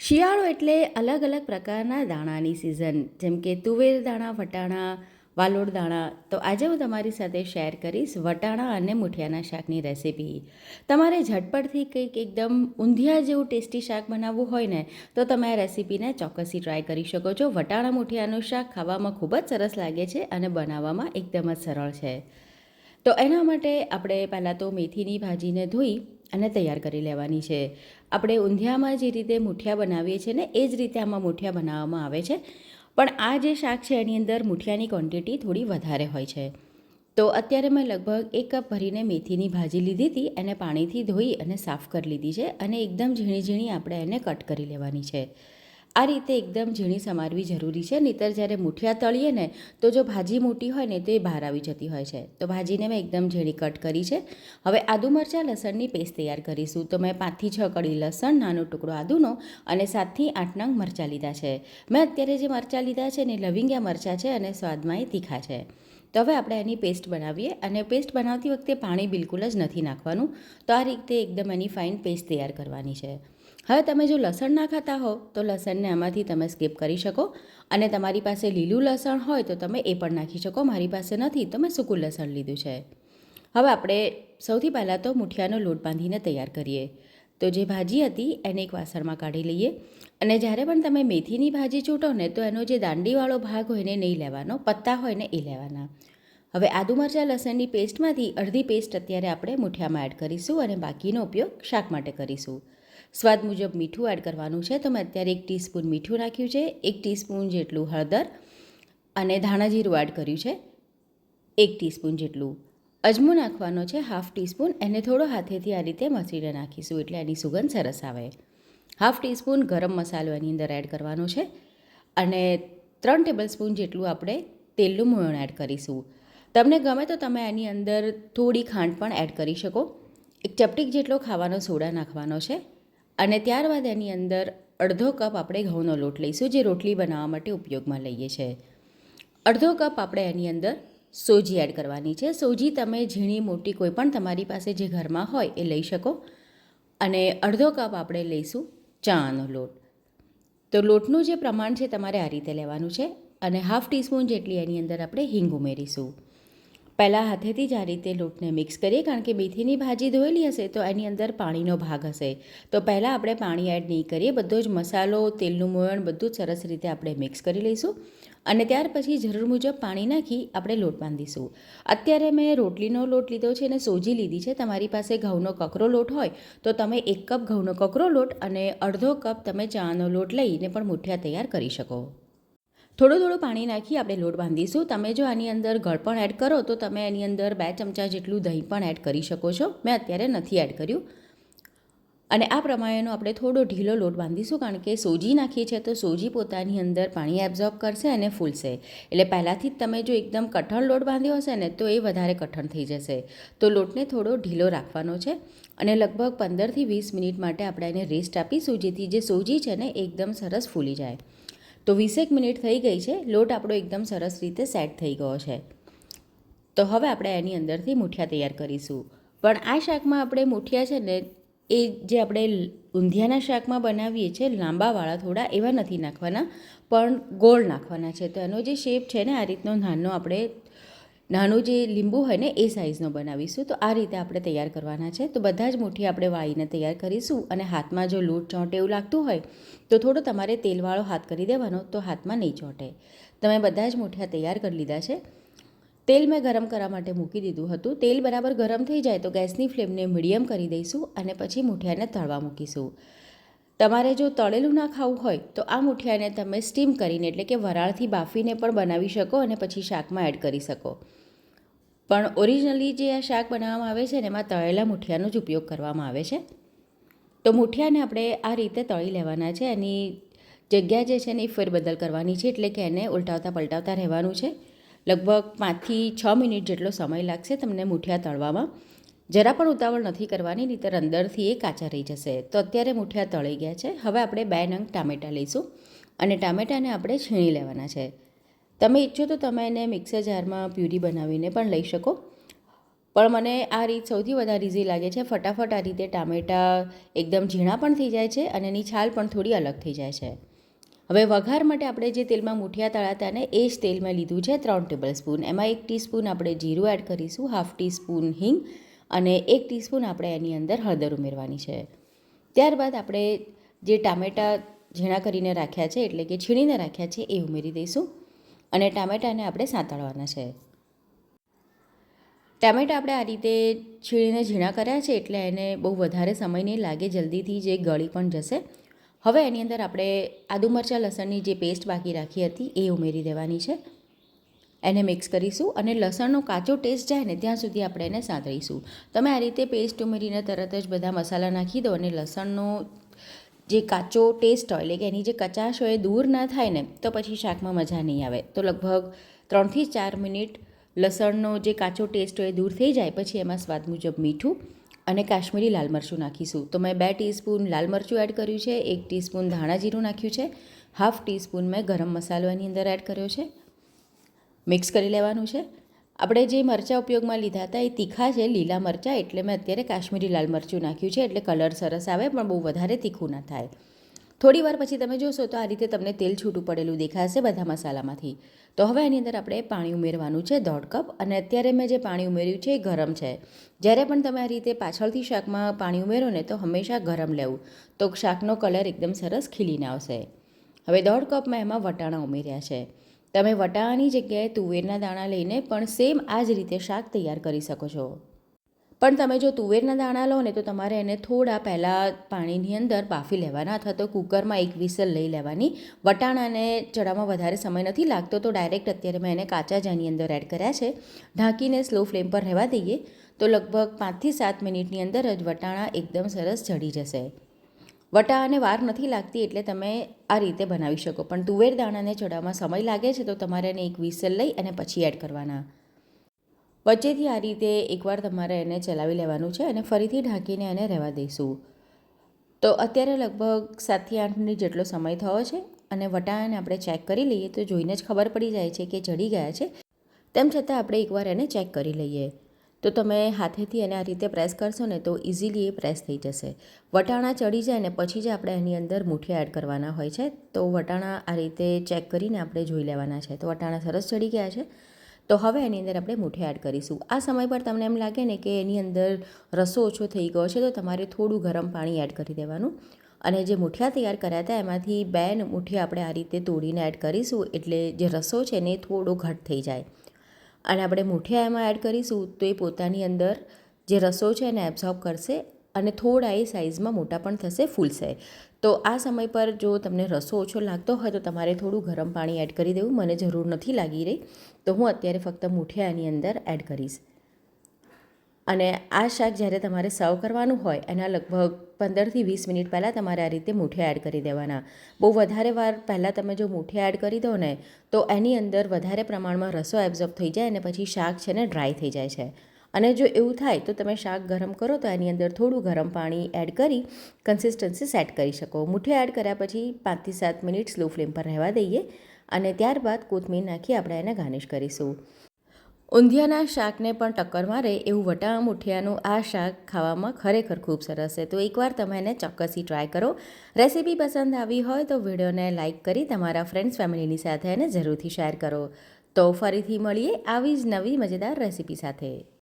શિયાળો એટલે અલગ અલગ પ્રકારના દાણાની સિઝન જેમ કે તુવેર દાણા, વટાણા, વાલોડ દાણા. તો આજે હું તમારી સાથે શેર કરીશ વટાણા અને મુઠિયાના શાકની રેસીપી તમારે ઝટપટથી કંઈક એકદમ ઊંધિયા જેવું ટેસ્ટી શાક બનાવવું હોય ને, તો તમે આ રેસીપીને ચોક્કસથી ટ્રાય કરી શકો છો. વટાણા મુઠિયાનું શાક ખાવામાં ખૂબ જ સરસ લાગે છે અને બનાવવામાં એકદમ જ સરળ છે. તો એના માટે આપણે પહેલાં તો મેથીની ભાજીને ધોઈ અને તૈયાર કરી લેવાની છે. આપણે ઊંધિયામાં જે રીતે મુઠિયા બનાવીએ છીએ ને, એ જ રીતે આમાં મુઠિયા બનાવવામાં આવે છે. પણ આ જે શાક છે, એની અંદર મુઠિયાની ક્વોન્ટિટી થોડી વધારે હોય છે. તો અત્યારે મેં લગભગ એક કપ ભરીને મેથીની ભાજી લીધી હતી, એને પાણીથી ધોઈ અને સાફ કરી લીધી છે અને એકદમ ઝીણી ઝીણી આપણે એને કટ કરી લેવાની છે. આ રીતે એકદમ ઝીણી સમારવી જરૂરી છે. નહીતર જ્યારે મુઠિયા તળીએ ને, તો જો ભાજી મોટી હોય ને, તો એ બહાર આવી જતી હોય છે. તો ભાજીને મેં એકદમ ઝીણી કટ કરી છે. હવે આદુ મરચાં લસણની પેસ્ટ તૈયાર કરીશું. તો મેં પાંચથી છ કડી લસણ, નાનો ટુકડો આદુનો અને સાતથી આઠ નંગ મરચાં લીધા છે. મેં અત્યારે જે મરચાં લીધા છે ને લવિંગ્યા મરચાં છે અને સ્વાદમાં એ તીખા છે. તો હવે આપણે એની પેસ્ટ બનાવીએ અને પેસ્ટ બનાવતી વખતે પાણી બિલકુલ જ નથી નાખવાનું. તો આ રીતે એકદમ એની ફાઇન પેસ્ટ તૈયાર કરવાની છે. હવે તમે જો લસણ ના ખાતા હો તો લસણને આમાંથી તમે સ્કીપ કરી શકો. અને તમારી પાસે લીલું લસણ હોય, તો તમે એ પણ નાખી શકો. મારી પાસે નથી, તો મેં સૂકું લસણ લીધું છે. હવે આપણે સૌથી પહેલાં તો મુઠિયાનો લોટ બાંધીને તૈયાર કરીએ. તો જે ભાજી હતી, એને એક વાસણમાં કાઢી લઈએ. અને જ્યારે પણ તમે મેથીની ભાજી ચૂંટો ને, તો એનો જે દાંડીવાળો ભાગ હોય ને નહીં લેવાનો. પત્તા હોય ને, એ લેવાના. હવે આદુ મરચાં, લસણની પેસ્ટમાંથી અડધી પેસ્ટ અત્યારે આપણે મુઠિયામાં એડ કરીશું અને બાકીનો ઉપયોગ શાક માટે કરીશું. સ્વાદ મુજબ મીઠું એડ કરવાનું છે. તો મેં અત્યારે એક ટીસ્પૂન મીઠું નાખ્યું છે, એક ટીસ્પૂન જેટલું હળદર અને ધાણા જીરું એડ કર્યું છે, એક ટીસ્પૂન જેટલું અજમો નાખવાનો છે હાફ ટીસ્પૂન એને થોડો હાથેથી આ રીતે મસીને નાખીશું એટલે એની સુગંધ સરસ આવે. હાફ ટીસ્પૂન ગરમ મસાલો એની અંદર એડ કરવાનો છે અને ત્રણ ટેબલ સ્પૂન જેટલું આપણે તેલનું મૂળણ એડ કરીશું. તમને ગમે તો તમે એની અંદર થોડી ખાંડ પણ એડ કરી શકો. એક ચપટીક જેટલો ખાવાનો સોડા નાખવાનો છે. અને ત્યારબાદ એની અંદર અડધો કપ આપણે ઘઉંનો લોટ લઈશું, જે રોટલી બનાવવા માટે ઉપયોગમાં લઈએ છીએ અડધો કપ આપણે એની અંદર સોજી એડ કરવાની છે. સોજી તમે ઝીણી, મોટી કોઈ પણ તમારી પાસે જે ઘરમાં હોય એ લઈ શકો. અને અડધો કપ આપણે લઈશું ચાનો લોટ. તો લોટનું જે પ્રમાણ છે તમારે આ રીતે લેવાનું છે અને હાફ ટીસ્પૂન જેટલી એની અંદર આપણે હિંગ ઉમેરીશું. પહેલાં હાથેથી જ આ રીતે લોટને મિક્સ કરીએ, કારણ કે મેથીની ભાજી ધોયેલી હશે તો એની અંદર પાણીનો ભાગ હશે. તો પહેલાં આપણે પાણી એડ નહીં કરીએ, બધો જ મસાલો, તેલનું મોયણ બધું જ સરસ રીતે આપણે મિક્સ કરી લઈશું. અને ત્યાર પછી જરૂર મુજબ પાણી નાખી આપણે લોટ બાંધીશું. અત્યારે મેં રોટલીનો લોટ લીધો છે અને સોજી લીધી છે. તમારી પાસે ઘઉંનો કકરો લોટ હોય તો તમે એક કપ ઘઉંનો કકરો લોટ અને અડધો કપ તમે ચાનો લોટ લઈને પણ મુઠિયા તૈયાર કરી શકો. થોડું થોડું પાણી નાખી આપણે લોટ બાંધીશું. તમે જો આની અંદર ગળ પણ એડ કરો, તો તમે એની અંદર બે ચમચા જેટલું દહીં પણ એડ કરી શકો છો. મેં અત્યારે નથી એડ કર્યું. અને આ પ્રમાણેનો આપણે થોડો ઢીલો લોટ બાંધીશું, કારણ કે સોજી નાખીએ છીએ તો સોજી પોતાની અંદર પાણી એબ્ઝોર્બ કરશે અને ફૂલશે. એટલે પહેલાંથી જ તમે જો એકદમ કઠણ લોટ બાંધ્યો હશે ને, તો એ વધારે કઠણ થઈ જશે. તો લોટને થોડો ઢીલો રાખવાનો છે અને લગભગ પંદરથી વીસ મિનિટ માટે આપણે એને રેસ્ટ આપીશું, જેથી જે સોજી છે ને એકદમ સરસ ફૂલી જાય. તો વીસેક મિનિટ થઈ ગઈ છે. લોટ આપણો એકદમ સરસ રીતે સેટ થઈ ગયો છે. તો હવે આપણે એની અંદરથી મૂઠિયા તૈયાર કરીશું. પણ આ શાકમાં આપણે મૂઠિયા છે ને, એ જે આપણે ઊંધિયાના શાકમાં બનાવીએ છીએ, લાંબાવાળા થોડા, એવા નથી નાખવાના, પણ ગોળ નાખવાના છે. તો એનો જે શેપ છે ને, આ રીતનો નાનો આપણે નાનું જે લીંબુ હોય ને એ સાઇઝનો બનાવીશું. તો આ રીતે આપણે તૈયાર કરવાના છે. તો બધા જ મુઠ્ઠી આપણે વાળીને તૈયાર કરીશું અને હાથમાં જો લોટ ચોંટે એવું લાગતું હોય, તો થોડો તમારે તેલવાળો હાથ કરી દેવાનો, તો હાથમાં નહીં ચોંટે. તમે બધા જ મુઠિયા તૈયાર કરી લીધા છે. તેલ મેં ગરમ કરવા માટે મૂકી દીધું હતું. તેલ બરાબર ગરમ થઈ જાય તો ગેસની ફ્લેમને મીડિયમ કરી દઈશું અને પછી મુઠિયાને તળવા મૂકીશું. તમારે જો તળેલું ના ખાવું હોય, તો આ મુઠિયાને તમે સ્ટીમ કરીને એટલે કે વરાળથી બાફીને પણ બનાવી શકો અને પછી શાકમાં એડ કરી શકો. પણ ઓરિજિનલી જે આ શાક બનાવવામાં આવે છે ને, એમાં તળેલા મુઠિયાનો જ ઉપયોગ કરવામાં આવે છે. તો મુઠિયાને આપણે આ રીતે તળી લેવાના છે. એની જગ્યા જે છે ને, એ ફેરબદલ કરવાની છે, એટલે કે એને ઉલટાવતા પલટાવતા રહેવાનું છે. લગભગ પાંચથી છ મિનિટ જેટલો સમય લાગશે તમને મુઠિયા તળવામાં. જરા પણ ઉતાવળ નથી કરવાની, નહીંતર અંદરથી એ કાચા રહી જશે. તો અત્યારે મુઠિયા તળી ગયા છે. હવે આપણે બે નંગ ટામેટાં લઈશું અને ટામેટાને આપણે છીણી લેવાના છે. તમે ઈચ્છો તો તમે એને મિક્સર જારમાં પ્યુરી બનાવીને પણ લઈ શકો. પણ મને આ રીત સૌથી વધારે ઇઝી લાગે છે. ફટાફટ આ રીતે ટામેટાં, એકદમ ઝીણા પણ થઈ જાય છે અને એની છાલ પણ થોડી અલગ થઈ જાય છે. હવે વઘાર માટે આપણે જે તેલમાં મુઠિયા તળાતા ને એ જ તેલ મેં લીધું છે ત્રણ ટેબલ સ્પૂન એમાં એક ટીસ્પૂન આપણે જીરું એડ કરીશું, હાફ ટીસ્પૂન હિંગ અને એક ટીસ્પૂન આપણે એની અંદર હળદર ઉમેરવાની છે. ત્યારબાદ આપણે જે ટામેટાં ઝીણા કરીને રાખ્યા છે, એટલે કે છીણીને રાખ્યા છે, એ ઉમેરી દઈશું. અને ટામેટાને આપણે સાંતળવાના છે. ટામેટા આપણે આ રીતે છીણીને ઝીણા કર્યા છે એટલે એને બહુ વધારે સમય નહીં લાગે, જલ્દીથી જે ગળી પણ જશે. હવે એની અંદર આપણે આદુ મરચાં લસણની જે પેસ્ટ બાકી રાખી હતી એ ઉમેરી દેવાની છે. એને મિક્સ કરીશું અને લસણનો કાચો ટેસ્ટ જાય ને ત્યાં સુધી આપણે એને સાંતળીશું. તમે આ રીતે પેસ્ટ ઉમેરીને તરત જ બધા મસાલા નાખી દો અને લસણનો જે કાચો ટેસ્ટ હોય એટલે કે એની જે કચાશ હોય એ દૂર ના થાય ને, તો પછી શાકમાં મજા નહીં આવે. તો લગભગ ત્રણથી ચાર મિનિટ લસણનો જે કાચો ટેસ્ટ હોય એ દૂર થઈ જાય, પછી એમાં સ્વાદ મુજબ મીઠું અને કાશ્મીરી લાલ મરચું નાખીશું. તો મેં બે ટીસ્પૂન લાલ મરચું એડ કર્યું છે, એક ટીસ્પૂન ધાણા જીરું નાખ્યું છે, હાફ ટીસ્પૂન મેં ગરમ મસાલો એની અંદર એડ કર્યો છે. મિક્સ કરી લેવાનું છે. આપણે જે મરચાં ઉપયોગમાં લીધા હતા એ તીખા છે, લીલા મરચાં, એટલે મેં અત્યારે કાશ્મીરી લાલ મરચું નાખ્યું છે, એટલે કલર સરસ આવે, પણ બહુ વધારે તીખું ના થાય. થોડી વાર પછી તમે જોશો તો આ રીતે તમને તેલ છૂટું પડેલું દેખાશે બધા મસાલામાંથી. તો હવે એની અંદર આપણે પાણી ઉમેરવાનું છે, દોઢ કપ, અને અત્યારે મેં જે પાણી ઉમેર્યું છે એ ગરમ છે. જ્યારે પણ તમે આ રીતે પાછળથી શાકમાં પાણી ઉમેરો ને તો હંમેશા ગરમ લેવું. તો શાકનો કલર એકદમ સરસ ખીલીને આવશે. હવે દોઢ કપ મેં એમાં વટાણા ઉમેર્યા છે. તમે વટાણાની જગ્યાએ તુવેરના દાણા લઈને પણ સેમ આ જ રીતે શાક તૈયાર કરી શકો છો. પણ તમે જો તુવેરના દાણા લો ને તો તમારે એને થોડા પહેલાં પાણીની અંદર બાફી લેવાના અથવા તો કુકરમાં એક વિસલ લઈ લેવાની. વટાણાને ચડાવવામાં વધારે સમય નથી લાગતો તો ડાયરેક્ટ અત્યારે મેં એને કાચા જાની અંદર એડ કર્યા છે. ઢાંકીને સ્લો ફ્લેમ પર રહેવા દઈએ તો લગભગ પાંચથી સાત મિનિટની અંદર જ વટાણા એકદમ સરસ ચડી જશે. વટાણાને વાર નથી લાગતી એટલે તમે આ રીતે બનાવી શકો. પણ તુવેર દાણાને ચડાવવામાં સમય લાગે છે તો તમારે એને એક વિસલ લઈ અને પછી એડ કરવાના. વચ્ચેથી આ રીતે એકવાર તમારે એને ચલાવી લેવાનું છે અને ફરીથી ઢાંકીને એને રહેવા દઈશું તો અત્યારે લગભગ સાતથી આઠ મિનિટ જેટલો સમય થયો છે અને વટાણાને આપણે ચેક કરી લઈએ તો જોઈને જ ખબર પડી જાય છે કે ચડી ગયા છે. તેમ છતાં આપણે એકવાર એને ચેક કરી લઈએ. તો તમે હાથેથી એને આ રીતે પ્રેસ કરશો ને તો ઇઝીલી એ પ્રેસ થઈ જશે. વટાણા ચડી જાય ને પછી જ આપણે એની અંદર મુઠિયા એડ કરવાના હોય છે. તો વટાણા આ રીતે ચેક કરીને આપણે જોઈ લેવાના છે. તો વટાણા સરસ ચડી ગયા છે. તો હવે એની અંદર આપણે મુઠિયા એડ કરીશું. આ સમય પર તમને એમ લાગે ને કે એની અંદર રસો ઓછો થઈ ગયો છે તો તમારે થોડું ગરમ પાણી એડ કરી દેવાનું. અને જે મુઠિયા તૈયાર કર્યા હતા એમાંથી બે મુઠિયા આપણે આ રીતે તોડીને એડ કરીશું એટલે જે રસો છે ને થોડો ઘટ થઈ જાય. અને આપણે મુઠિયા એમાં એડ કરીશું તો એ પોતાની અંદર જે રસો છે એને એબ્ઝોર્બ કરશે અને થોડા એ સાઇઝમાં મોટા પણ થશે, ફૂલશે. તો આ સમય પર જો તમને રસો ઓછો લાગતો હોય તો તમારે થોડું ગરમ પાણી એડ કરી દેવું. મને જરૂર નથી લાગી રહી. તો હું અત્યારે ફક્ત મૂઠિયાની અંદર એડ કરીશ. અને આ શાક જ્યારે તમારે સર્વ કરવાનું હોય, એના લગભગ પંદરથી વીસ મિનિટ પહેલાં તમારે આ રીતે મૂઠે એડ કરી દેવાના. બહુ વધારે વાર પહેલાં તમે જો મૂઠે એડ કરી દો ને, તો એની અંદર વધારે પ્રમાણમાં રસો એબ્ઝોર્બ થઈ જાય અને પછી શાક છે ને ડ્રાય થઈ જાય છે. અને જો એવું થાય તો તમે શાક ગરમ કરો તો એની અંદર થોડું ગરમ પાણી એડ કરી કન્સિસ્ટન્સી સેટ કરી શકો. મૂઠે એડ કર્યા પછી પાંચથી સાત મિનિટ સ્લો ફ્લેમ પર રહેવા દઈએ અને ત્યારબાદ કોથમીર નાખી આપણે એને ગાર્નિશ કરીશું. ઊંધિયાના શાકને પણ ટક્કર મારે એવું વટાણા મુઠિયાનું આ શાક ખાવામાં ખરેખર ખૂબ સરસ છે. તો એકવાર તમે એને ચોક્કસથી ટ્રાય કરો. રેસીપી પસંદ આવી હોય તો વિડીયોને લાઇક કરી તમારા ફ્રેન્ડ્સ ફેમિલીની સાથે એને જરૂરથી શેર કરો. તો ફરીથી મળીએ આવી જ નવી મજેદાર રેસીપી સાથે.